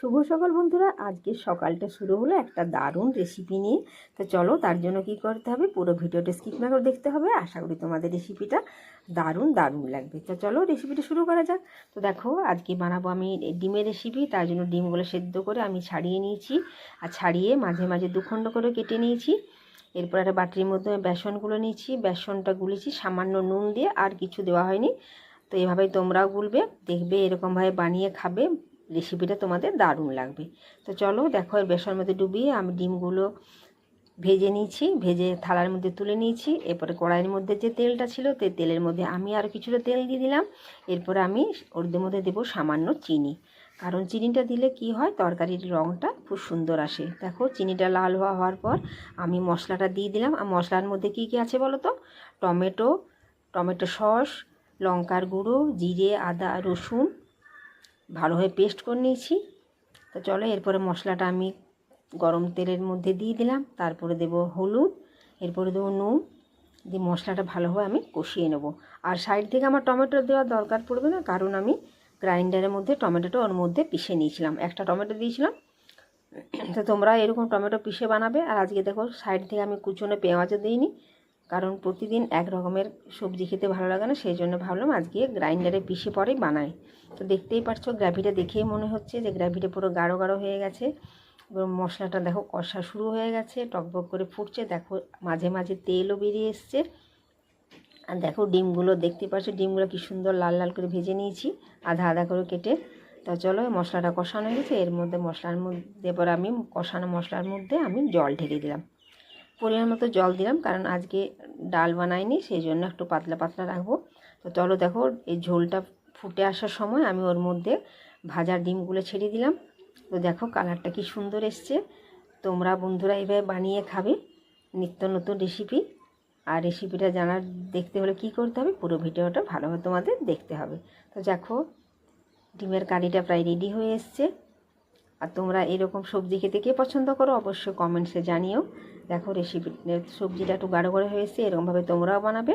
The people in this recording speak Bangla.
শুভ সকাল বন্ধুরা। আজকে সকালটা শুরু হলো একটা দারুণ রেসিপি নিয়ে। তো চলো তার জন্য কি করতে হবে? পুরো ভিডিওটা স্কিপ না করে দেখতে হবে। আশা করি তোমাদের রেসিপিটা দারুণ দারুণ লাগবে। তো চলো রেসিপিটা শুরু করা যাক। তো দেখো, আজকে বানাবো আমি ডিমের রেসিপি তার জন্য ডিমগুলো সেদ্ধ করে আমি ছাড়িয়ে নিয়েছি। আর ছাড়িয়ে মাঝে মাঝে দুখণ্ড করে কেটে নিয়েছি। এরপর একটা বাটির মধ্যে বেসনগুলো নিয়েছি। বেসনটা গুলেছি, সামান্য নুন দিয়ে আর কিছু দেওয়া হয়নি। তো এভাবেই তোমরাও গুলবে, দেখবে এরকমভাবে বানিয়ে খাবে। রেসিপিটা তোমাদের দারুণ লাগবে। তো চলো দেখো, এর বেসনের মধ্যে ডুবিয়ে আমি ডিমগুলো ভেজে নিয়েছি, ভেজে থালার মধ্যে তুলে নিয়েছি। এরপরে কড়াইয়ের মধ্যে যে তেলটা ছিল, তে তেলের মধ্যে আমি আরও কিছুটা তেল দিয়ে দিলাম। এরপরে আমি ওর মধ্যে দেবো সামান্য চিনি। কারণ চিনিটা দিলে কি হয়, তরকারির রঙটা খুব সুন্দর আসে। দেখো, চিনিটা লাল হওয়া হওয়ার পর আমি মশলাটা দিয়ে দিলাম। আর মশলার মধ্যে কি কি আছে বলো তো? টমেটো টমেটো সস, লঙ্কার গুঁড়ো, জিরে, আদা, রসুন ভালোভাবে পেস্ট করে নিয়েছি। তো চলো, এরপরে মশলাটা আমি গরম তেলের মধ্যে দিয়ে দিলাম। তারপরে দেব হলুদ, এরপরে দেবো নুন। দিয়ে মশলাটা ভালোভাবে আমি কষিয়ে নেব। আর সাইড থেকে আমার টমেটো দেওয়ার দরকার পড়বে না, কারণ আমি গ্রাইন্ডারের মধ্যে টমেটোটা ওর মধ্যে পিষে নিয়েছিলাম। একটা টমেটো দিয়েছিলাম। তো তোমরা এরকম টমেটো পিষে বানাবে। আর আজকে দেখো, সাইড থেকে আমি কুচনো পেঁয়াজও দিইনি। কারণ প্রতিদিন এক রকমের সবজি খেতে ভালো লাগে না, সেই জন্য ভাবলাম আজকে গ্রাইন্ডারে পিষে পরেই বানাই। তো দেখতেই পারছ গ্রাভিটা দেখেই মনে হচ্ছে যে গ্রাভিটা পুরো গাঢ় গাঢ় হয়ে গেছে। মশলাটা দেখো কষা শুরু হয়ে গেছে টকবক করে ফুটছে। দেখো মাঝে মাঝে তেলও বেরিয়ে এসছে। আর দেখো ডিমগুলো, দেখতে পাচ্ছ ডিমগুলো কি সুন্দর লাল লাল করে ভেজে নিয়েছি, আধা আধা করে কেটে। তা চলো মশলাটা কষানো গেছে, এর মধ্যে মশলার মধ্যে এবার আমি কষানো মশলার মধ্যে আমি জল ঢেলে দিলাম। পরিমাণ মতো জল দিলাম, কারণ আজকে ডাল বানাইনি সেই জন্য একটু পাতলা পাতলা রাখব। তো চলো দেখো, এই ঝোলটা ফুটে আসার সময় আমি ওর মধ্যে ভাজার ডিমগুলো ছেড়ে দিলাম। তো দেখো কালারটা কি সুন্দর এসছে। তোমরা বন্ধুরা এভাবে বানিয়ে খাবে, নিত্য নতুন রেসিপি। আর রেসিপিটা জানার দেখতে হলে কি করতে হবে, পুরো ভিডিওটা ভালোভাবে তোমাদের দেখতে হবে। তো দেখো, ডিমের কারিটা প্রায় রেডি হয়ে এসছে। আর তোমরা এরকম সবজি খেতে কে পছন্দ করো, অবশ্যই কমেন্টসে জানিও। দেখো রেসিপি সবজিটা একটু গাঢ় করে হয়েছে এরকমভাবে তোমরাও বানাবে।